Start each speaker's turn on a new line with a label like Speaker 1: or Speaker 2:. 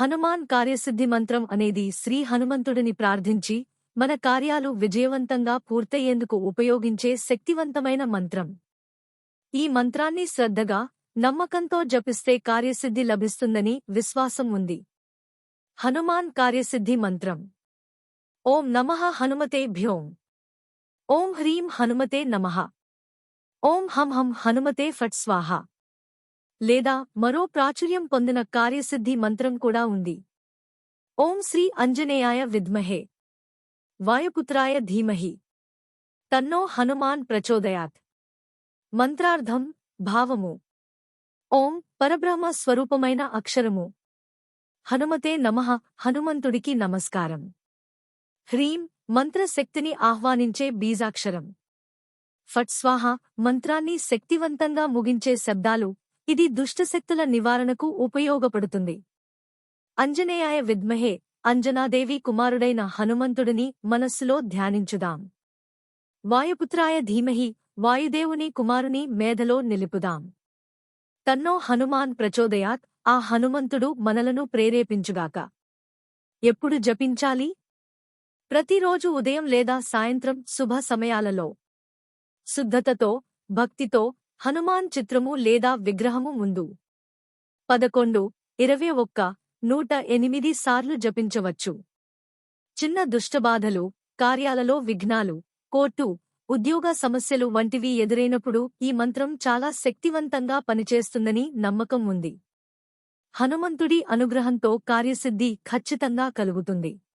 Speaker 1: హనుమాన్ కార్యసిద్ధి మంత్రం అనేది శ్రీ హనుమంతుడిని ప్రార్థించి మన కార్యాలు విజయవంతంగా పూర్తయ్యేందుకు ఉపయోగించే శక్తివంతమైన మంత్రం. ఈ మంత్రాన్ని శ్రద్ధగా నమ్మకంతో జపిస్తే కార్యసిద్ధి లభిస్తుందని విశ్వాసం ఉంది. హనుమాన్ కార్యసిద్ధి మంత్రం. ఓం నమః హనుమతే భ్యోం. ఓం హ్రీం హనుమతే నమః. ఓం హం హం హనుమతే ఫట్ స్వాహ. లేదా మరో ప్రాచుర్యం పొందిన కార్యసిద్ధి మంత్రం కూడా ఉంది. ఓం శ్రీ అంజనేయాయ విద్మహే. వాయుపుత్రాయ ధీమహి. తన్నో హనుమాన్ ప్రచోదయాత్. మంత్రార్థం భావము. ఓం పరబ్రహ్మ స్వరూపమైన అక్షరము. హనుమతే నమః హనుమంతుడికి నమస్కారం. హ్రీం మంత్రశక్తిని ఆహ్వానించే బీజాక్షరం. ఫట్ స్వాహ మంత్రాన్ని శక్తివంతంగా ముగించే శబ్దాలు ఇది దుష్టశక్తుల నివారణకు ఉపయోగపడుతుంది. అంజనేయాయ విద్మహే అంజనాదేవి కుమారుడైన హనుమంతుడిని మనస్సులో ధ్యానించుదాం. వాయుపుత్రాయ ధీమహి వాయుదేవుని కుమారుని మేధలో నిలుపుదాం. తన్నో హనుమాన్ ప్రచోదయాత్ ఆ హనుమంతుడు మనలను ప్రేరేపించుగాక. ఎప్పుడు జపించాలి? ప్రతిరోజు ఉదయం లేదా సాయంత్రం శుభ సమయాలలో. శుద్ధతతో భక్తితో హనుమాన్ చిత్రము లేదా విగ్రహము ముందు. పదకొండు ఇరవై ఒక్క నూట ఎనిమిది సార్లు జపించవచ్చు. చిన్న దుష్టబాధలు కార్యాలలో విఘ్నాలు కోర్టు ఉద్యోగ సమస్యలు వంటివి ఎదురైనప్పుడు ఈ మంత్రం చాలా శక్తివంతంగా పనిచేస్తుందని నమ్మకం ఉంది. హనుమంతుడి అనుగ్రహంతో కార్యసిద్ధి ఖచ్చితంగా కలుగుతుంది.